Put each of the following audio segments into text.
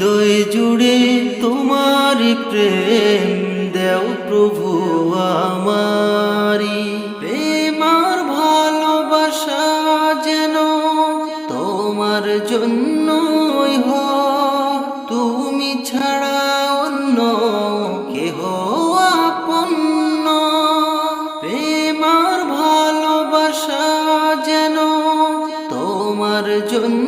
হৃদয় জুড়ে তোমারি প্রেম দেও প্রভু আমারি প্রেমার ভালোবাসা যেন তোমার জন্যই হয়। তুমি ছাড়া অন্য কেহ আপন্ন প্রেমার ভালোবাসা যেন তোমার জন্যই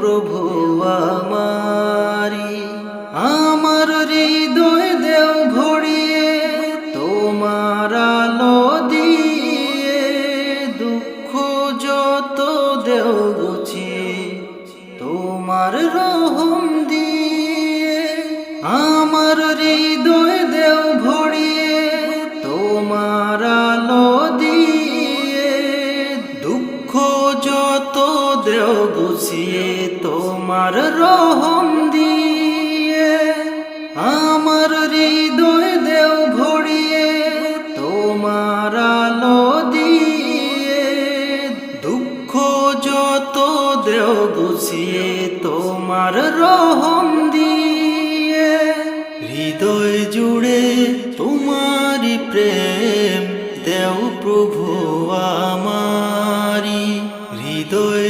প্রভু আমারি। আমার হৃদয় দেও ভরিয়ে তোমার আলো দিয়ে দুঃখ যত দেও গুছিয়ে, তোমার রহম দিয়ে আমার হৃদয় তোমার রহম দিয়ে, আমার হৃদয় দেও ভরিয়ে, তোমার আলো দিয়ে, দুঃখ যত দেও গুছিয়ে, তোমার রহম দিয়ে, হৃদয় জুড়ে তোমারি প্রেম দেও প্রভু আমারি, হৃদয়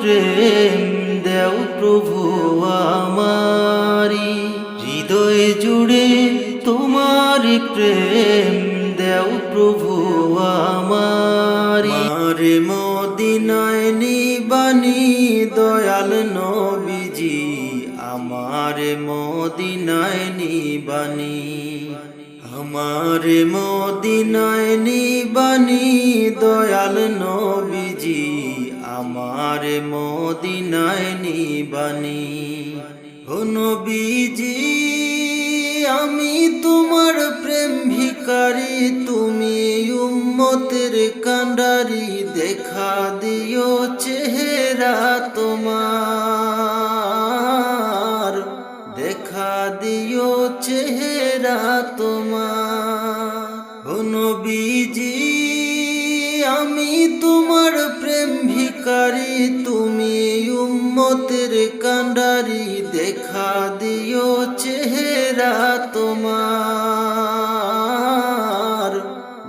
প্রেম দেও প্রভু আমারি। হৃদয় জুড়ে তোমারি প্রেম দেও প্রভু আমারি। মারে মদিনায় নিবানি দয়াল নবীজি, আমার মদিনায় নিবানি। আমার মদিনায় নিবানি দয়াল নবীজি আমার মদিনায় নিবানি। ও নবীজি, আমি তোমার প্রেম ভিকারি তুমি উম্মতের কান্ডারি দেখা দিও চেহারা তোমার। দেখা দিও চেহারা তোমার উম্মতের কান্ডারি দেখা দিও চেহারা তোমার।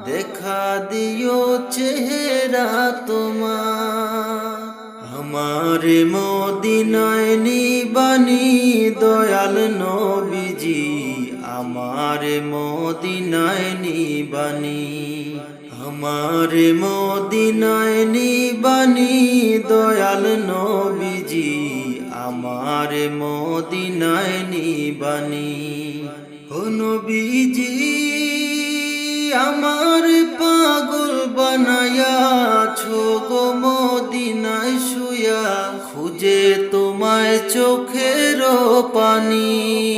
দেখা দিও চেহারা তোমার। আমার মদিনায় নিবানি দয়াল নবীজি আমার মদিনায় নিবানি, আমার মদিনায় নিবানি, দয়াল নবীজি, আমার মদিনায় নিবানি। ও নবীজি, আমার পাগল বানায়া গো মদিনায় শুয়া, খুঁজে তোমায় চোখের পানি।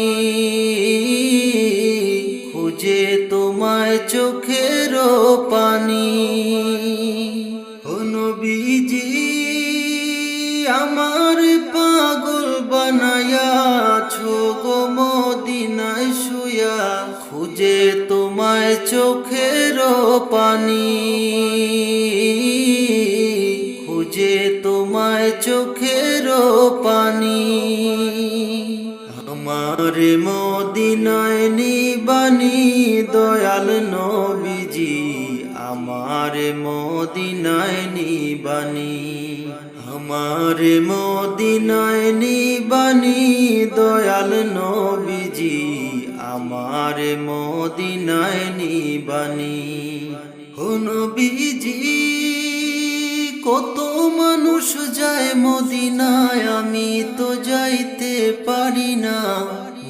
চোখের পানি। নবীজি, আমার পাগল বানায়া গো মদিনায় শুয়া। খুঁজে তোমায় চোখের পানি। খুঁজে তোমায় চোখের পানি। আমার মদিনায় নিবানি দয়াল নবীজি, আমার মদিনায় নিবানি। আমার মদিনায় নিবানি দয়াল নবীজি, আমার মদিনায় নিবানি। ও নবীজি, কত মানুষ যায় মদিনায়, আমি তো যাইতে পারি না।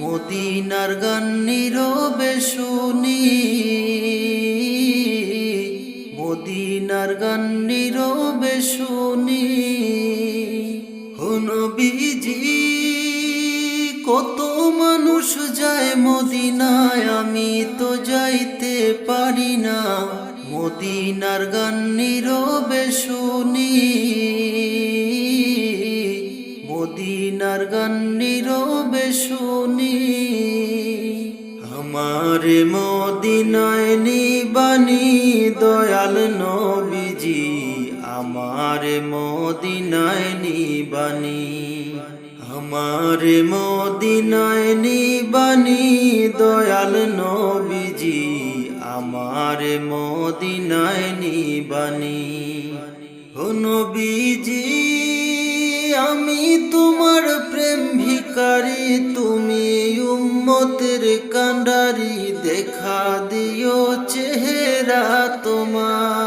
মদিনার গান মদিনায় আমি তো যাইতে পারি না। মদিনার গান নীরবে শুনি। মদিনার গান নীরবে শুনি। আমার মদিনায় নিবানি দয়াল নবীজি, আমার মদিনায় নিবানি। আমার মদিনায় নিবানি দয়াল নবীজি, আমার মদিনায় নিবানি। ও নবীজি, আমি তোমার প্রেম ভিকারি তুমি উম্মতের কান্ডারি দেখা দিও চেহারা তোমার।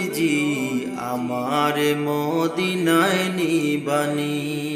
মদিনায় নিবানি।